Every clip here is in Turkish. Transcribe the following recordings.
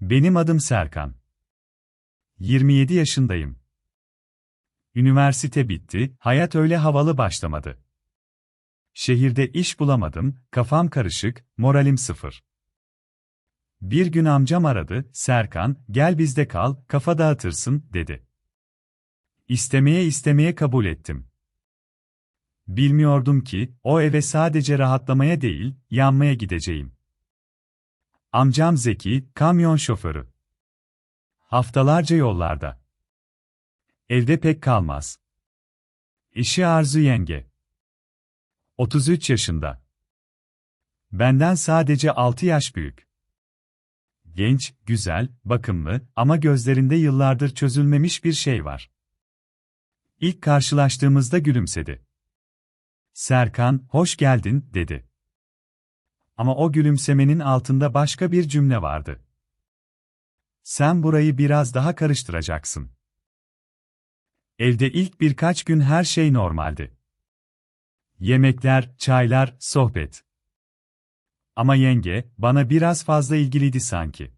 Benim adım Serkan. 27 yaşındayım. Üniversite bitti, hayat öyle havalı başlamadı. Şehirde iş bulamadım, kafam karışık, moralim sıfır. Bir gün amcam aradı, Serkan, gel bizde kal, kafa dağıtırsın, dedi. İstemeye istemeye kabul ettim. Bilmiyordum ki, o eve sadece rahatlamaya değil, yanmaya gideceğim. Amcam Zeki, kamyon şoförü. Haftalarca yollarda. Evde pek kalmaz. İşi Arzu yenge. 33 yaşında. Benden sadece 6 yaş büyük. Genç, güzel, bakımlı ama gözlerinde yıllardır çözülmemiş bir şey var. İlk karşılaştığımızda gülümsedi. Serkan, hoş geldin, dedi. Ama o gülümsemenin altında başka bir cümle vardı. Sen burayı biraz daha karıştıracaksın. Evde ilk birkaç gün her şey normaldi. Yemekler, çaylar, sohbet. Ama yenge, bana biraz fazla ilgiliydi sanki.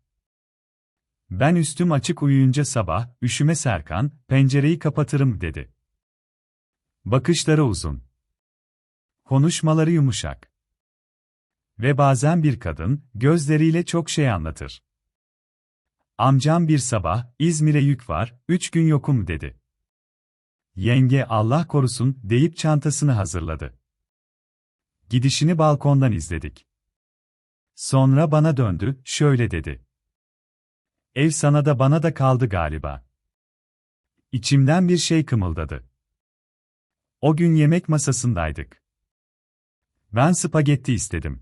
Ben üstüm açık uyuyunca sabah, üşüme Serkan, pencereyi kapatırım dedi. Bakışları uzun. Konuşmaları yumuşak. Ve bazen bir kadın, gözleriyle çok şey anlatır. Amcam bir sabah, İzmir'e yük var, üç gün yokum dedi. Yenge Allah korusun deyip çantasını hazırladı. Gidişini balkondan izledik. Sonra bana döndü, şöyle dedi. Ev sana da bana da kaldı galiba. İçimden bir şey kımıldadı. O gün yemek masasındaydık. Ben spagetti istedim.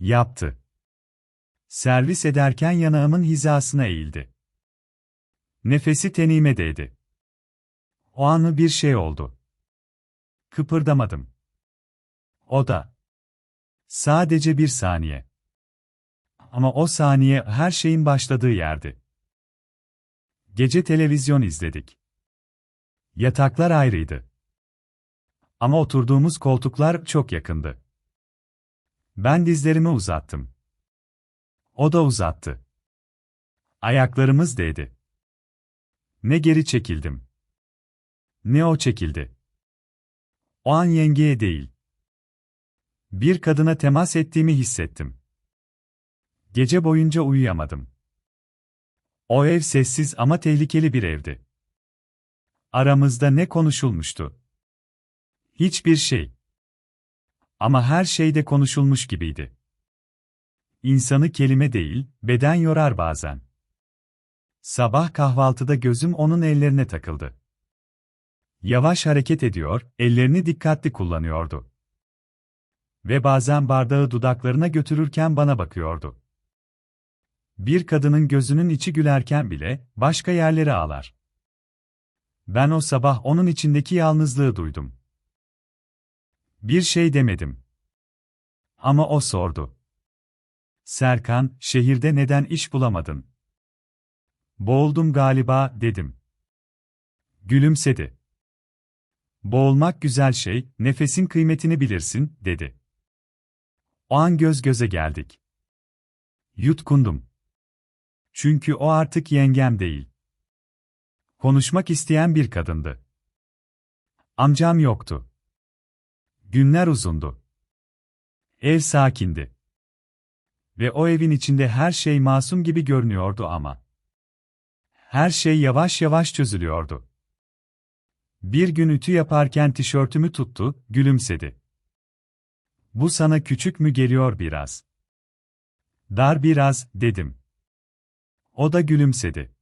Yaptı. Servis ederken yanağımın hizasına eğildi. Nefesi tenime değdi. O anı bir şey oldu. Kıpırdamadım. O da. Sadece bir saniye. Ama o saniye her şeyin başladığı yerdi. Gece televizyon izledik. Yataklar ayrıydı. Ama oturduğumuz koltuklar çok yakındı. Ben dizlerimi uzattım. O da uzattı. Ayaklarımız değdi. Ne geri çekildim. Ne o çekildi. O an yengeye değil. Bir kadına temas ettiğimi hissettim. Gece boyunca uyuyamadım. O ev sessiz ama tehlikeli bir evdi. Aramızda ne konuşulmuştu? Hiçbir şey. Ama her şeyde konuşulmuş gibiydi. İnsanı kelime değil, beden yorar bazen. Sabah kahvaltıda gözüm onun ellerine takıldı. Yavaş hareket ediyor, ellerini dikkatli kullanıyordu. Ve bazen bardağı dudaklarına götürürken bana bakıyordu. Bir kadının gözünün içi gülerken bile, başka yerleri ağlar. Ben o sabah onun içindeki yalnızlığı duydum. Bir şey demedim. Ama o sordu. Serkan, şehirde neden iş bulamadın? Boğuldum galiba, dedim. Gülümsedi. Boğulmak güzel şey, nefesin kıymetini bilirsin, dedi. O an göz göze geldik. Yutkundum. Çünkü o artık yengem değil. Konuşmak isteyen bir kadındı. Amcam yoktu. Günler uzundu. Ev sakindi. Ve o evin içinde her şey masum gibi görünüyordu ama. Her şey yavaş yavaş çözülüyordu. Bir gün ütü yaparken tişörtümü tuttu, gülümsedi. Bu sana küçük mü geliyor biraz? Dar biraz, dedim. O da gülümsedi.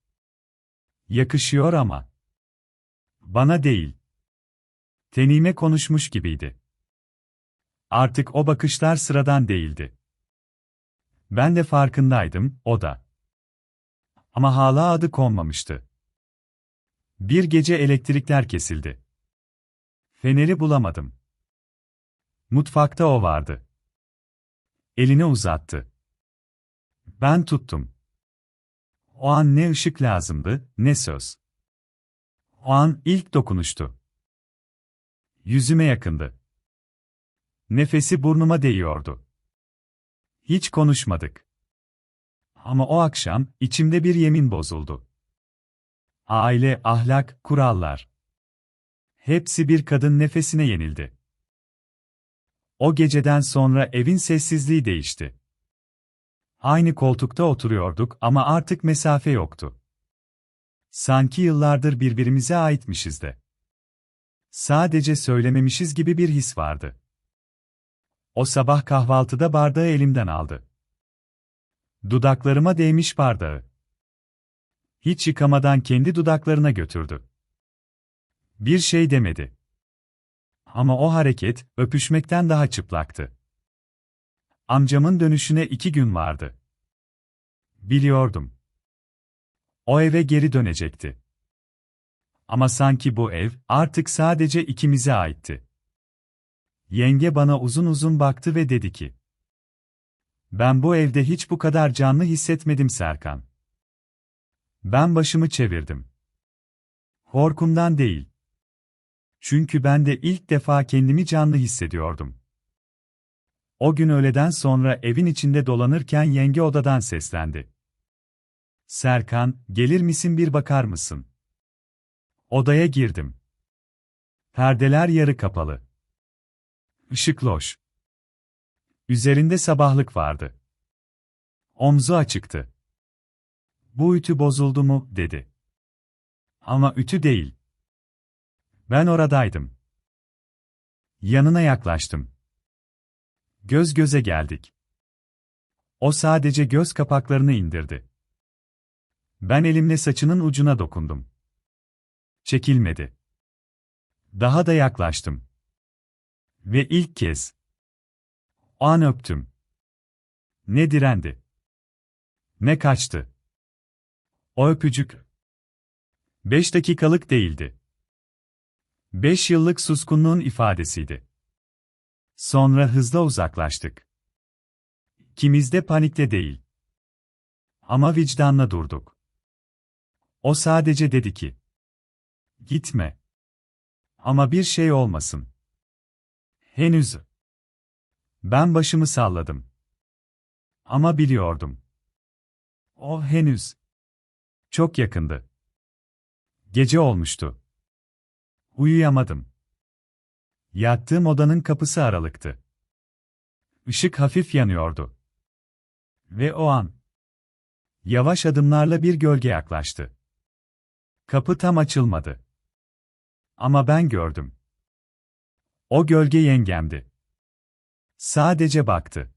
Yakışıyor ama. Bana değil. Tenime konuşmuş gibiydi. Artık o bakışlar sıradan değildi. Ben de farkındaydım, o da. Ama hala adı konmamıştı. Bir gece elektrikler kesildi. Feneri bulamadım. Mutfakta o vardı. Elini uzattı. Ben tuttum. O an ne ışık lazımdı, ne söz. O an ilk dokunuştu. Yüzüme yakındı. Nefesi burnuma değiyordu. Hiç konuşmadık. Ama o akşam içimde bir yemin bozuldu. Aile, ahlak, kurallar. Hepsi bir kadın nefesine yenildi. O geceden sonra evin sessizliği değişti. Aynı koltukta oturuyorduk ama artık mesafe yoktu. Sanki yıllardır birbirimize aitmişiz de. Sadece söylememişiz gibi bir his vardı. O sabah kahvaltıda bardağı elimden aldı. Dudaklarıma değmiş bardağı. Hiç yıkamadan kendi dudaklarına götürdü. Bir şey demedi. Ama o hareket, öpüşmekten daha çıplaktı. Amcamın dönüşüne iki gün vardı. Biliyordum. O eve geri dönecekti. Ama sanki bu ev, artık sadece ikimize aitti. Yenge bana uzun uzun baktı ve dedi ki, Ben bu evde hiç bu kadar canlı hissetmedim Serkan. Ben başımı çevirdim. Korkumdan değil. Çünkü ben de ilk defa kendimi canlı hissediyordum. O gün öğleden sonra evin içinde dolanırken yenge odadan seslendi. Serkan, gelir misin bir bakar mısın? Odaya girdim. Perdeler yarı kapalı. Işık loş. Üzerinde sabahlık vardı. Omzu açıktı. Bu ütü bozuldu mu, dedi. Ama ütü değil. Ben oradaydım. Yanına yaklaştım. Göz göze geldik. O sadece göz kapaklarını indirdi. Ben elimle saçının ucuna dokundum. Çekilmedi. Daha da yaklaştım. Ve ilk kez. An öptüm. Ne direndi. Ne kaçtı. O öpücük. Beş dakikalık değildi. Beş yıllık suskunluğun ifadesiydi. Sonra hızla uzaklaştık. İkimiz de panikte değil. Ama vicdanla durduk. O sadece dedi ki, Gitme. Ama bir şey olmasın. Henüz. Ben başımı salladım. Ama biliyordum. O henüz. Çok yakındı. Gece olmuştu. Uyuyamadım. Yattığım odanın kapısı aralıktı. Işık hafif yanıyordu. Ve o an yavaş adımlarla bir gölge yaklaştı. Kapı tam açılmadı. Ama ben gördüm. O gölge yengemdi. Sadece baktı.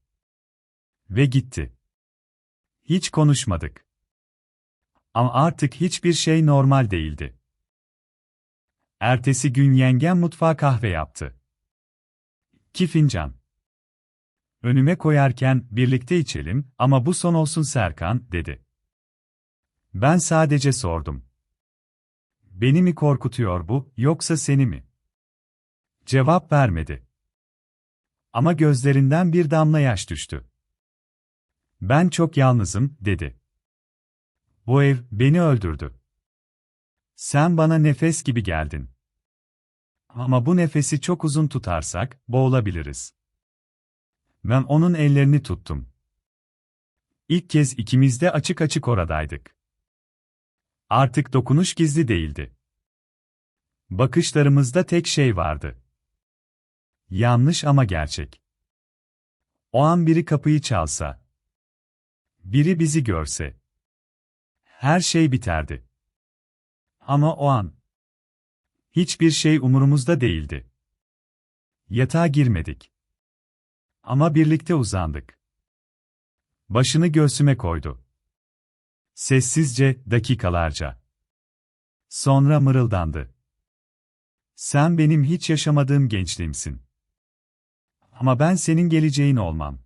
Ve gitti. Hiç konuşmadık. Ama artık hiçbir şey normal değildi. Ertesi gün yengem mutfağa kahve yaptı. İki fincan. Önüme koyarken birlikte içelim ama bu son olsun Serkan dedi. Ben sadece sordum. Beni mi korkutuyor bu, yoksa seni mi? Cevap vermedi. Ama gözlerinden bir damla yaş düştü. Ben çok yalnızım, dedi. Bu ev beni öldürdü. Sen bana nefes gibi geldin. Ama bu nefesi çok uzun tutarsak boğulabiliriz. Ben onun ellerini tuttum. İlk kez ikimiz de açık açık oradaydık. Artık dokunuş gizli değildi. Bakışlarımızda tek şey vardı. Yanlış ama gerçek. O an biri kapıyı çalsa, biri bizi görse, her şey biterdi. Ama o an hiçbir şey umurumuzda değildi. Yatağa girmedik. Ama birlikte uzandık. Başını göğsüme koydu. Sessizce, dakikalarca. Sonra mırıldandı. Sen benim hiç yaşamadığım gençliğimsin. Ama ben senin geleceğin olmam.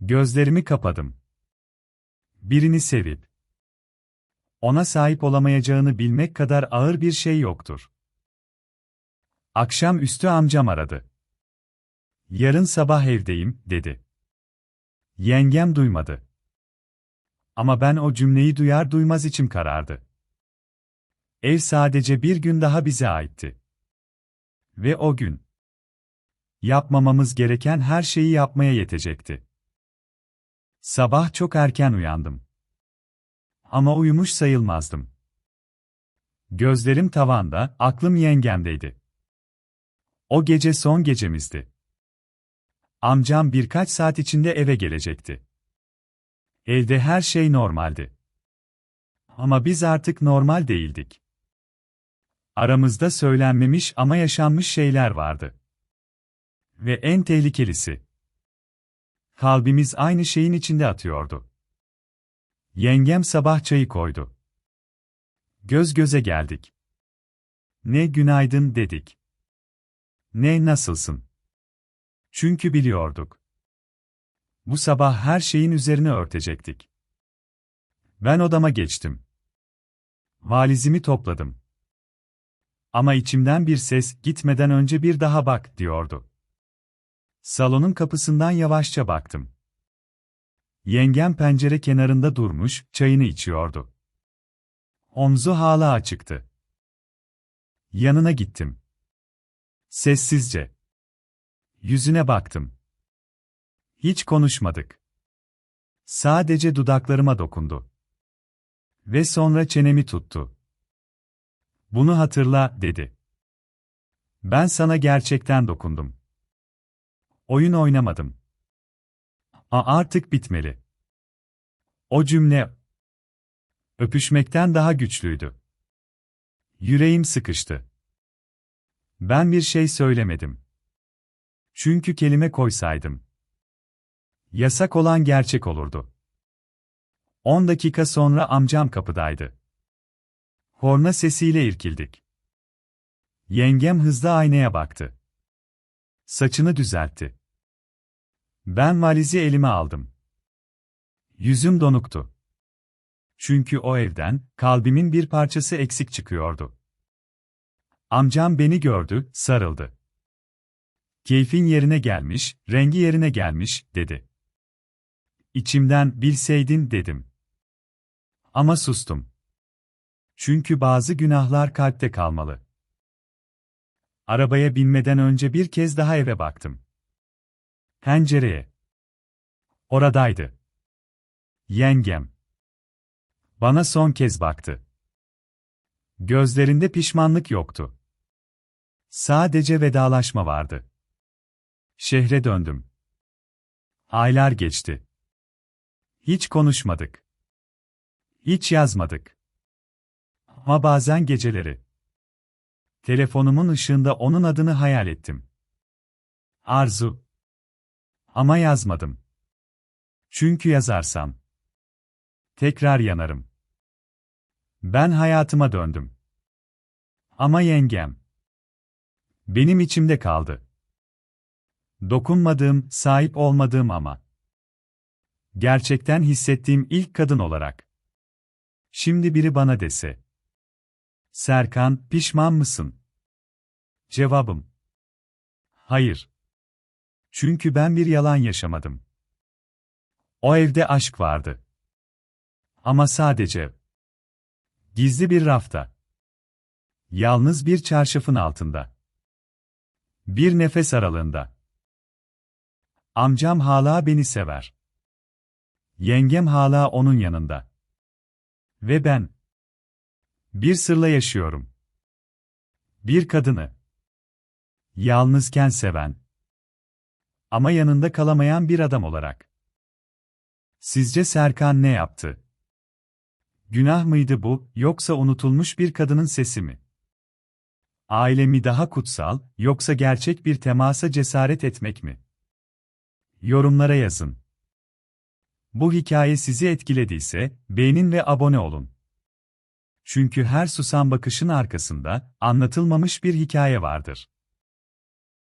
Gözlerimi kapadım. Birini sevip, ona sahip olamayacağını bilmek kadar ağır bir şey yoktur. Akşam üstü amcam aradı. Yarın sabah evdeyim, dedi. Yengem duymadı. Ama ben o cümleyi duyar duymaz içim karardı. Ev sadece bir gün daha bize aitti. Ve o gün yapmamamız gereken her şeyi yapmaya yetecekti. Sabah çok erken uyandım. Ama uyumuş sayılmazdım. Gözlerim tavanda, aklım yengemdeydi. O gece son gecemizdi. Amcam birkaç saat içinde eve gelecekti. Evde her şey normaldi. Ama biz artık normal değildik. Aramızda söylenmemiş ama yaşanmış şeyler vardı. Ve en tehlikelisi. Kalbimiz aynı şeyin içinde atıyordu. Yengem sabah çayı koydu. Göz göze geldik. Ne günaydın dedik. Ne nasılsın? Çünkü biliyorduk. Bu sabah her şeyin üzerine örtecektik. Ben odama geçtim. Valizimi topladım. Ama içimden bir ses, gitmeden önce bir daha bak, diyordu. Salonun kapısından yavaşça baktım. Yengem pencere kenarında durmuş, çayını içiyordu. Omzu hala açıktı. Yanına gittim. Sessizce. Yüzüne baktım. Hiç konuşmadık. Sadece dudaklarıma dokundu. Ve sonra çenemi tuttu. Bunu hatırla, dedi. Ben sana gerçekten dokundum. Oyun oynamadım. A artık bitmeli. O cümle öpüşmekten daha güçlüydü. Yüreğim sıkıştı. Ben bir şey söylemedim. Çünkü kelime koysaydım. Yasak olan gerçek olurdu. 10 dakika sonra amcam kapıdaydı. Horna sesiyle irkildik. Yengem hızlı aynaya baktı. Saçını düzeltti. Ben valizi elime aldım. Yüzüm donuktu. Çünkü o evden, kalbimin bir parçası eksik çıkıyordu. Amcam beni gördü, sarıldı. Keyfin yerine gelmiş, rengi yerine gelmiş, dedi. İçimden, bilseydin, dedim. Ama sustum. Çünkü bazı günahlar kalpte kalmalı. Arabaya binmeden önce bir kez daha eve baktım. Pencereye. Oradaydı. Yengem. Bana son kez baktı. Gözlerinde pişmanlık yoktu. Sadece vedalaşma vardı. Şehre döndüm. Aylar geçti. Hiç konuşmadık. Hiç yazmadık. Ama bazen geceleri. Telefonumun ışığında onun adını hayal ettim. Arzu. Ama yazmadım. Çünkü yazarsam tekrar yanarım. Ben hayatıma döndüm. Ama yengem benim içimde kaldı. Dokunmadığım, sahip olmadığım ama gerçekten hissettiğim ilk kadın olarak. Şimdi biri bana dese Serkan, pişman mısın? Cevabım Hayır. Çünkü ben bir yalan yaşamadım. O evde aşk vardı. Ama sadece gizli bir rafta. Yalnız bir çarşafın altında. Bir nefes aralığında. Amcam hala beni sever. Yengem hala onun yanında. Ve ben bir sırla yaşıyorum. Bir kadını yalnızken seven ama yanında kalamayan bir adam olarak. Sizce Serkan ne yaptı? Günah mıydı bu, yoksa unutulmuş bir kadının sesi mi? Aile mi daha kutsal, yoksa gerçek bir temasa cesaret etmek mi? Yorumlara yazın. Bu hikaye sizi etkilediyse, beğenin ve abone olun. Çünkü her susan bakışın arkasında, anlatılmamış bir hikaye vardır.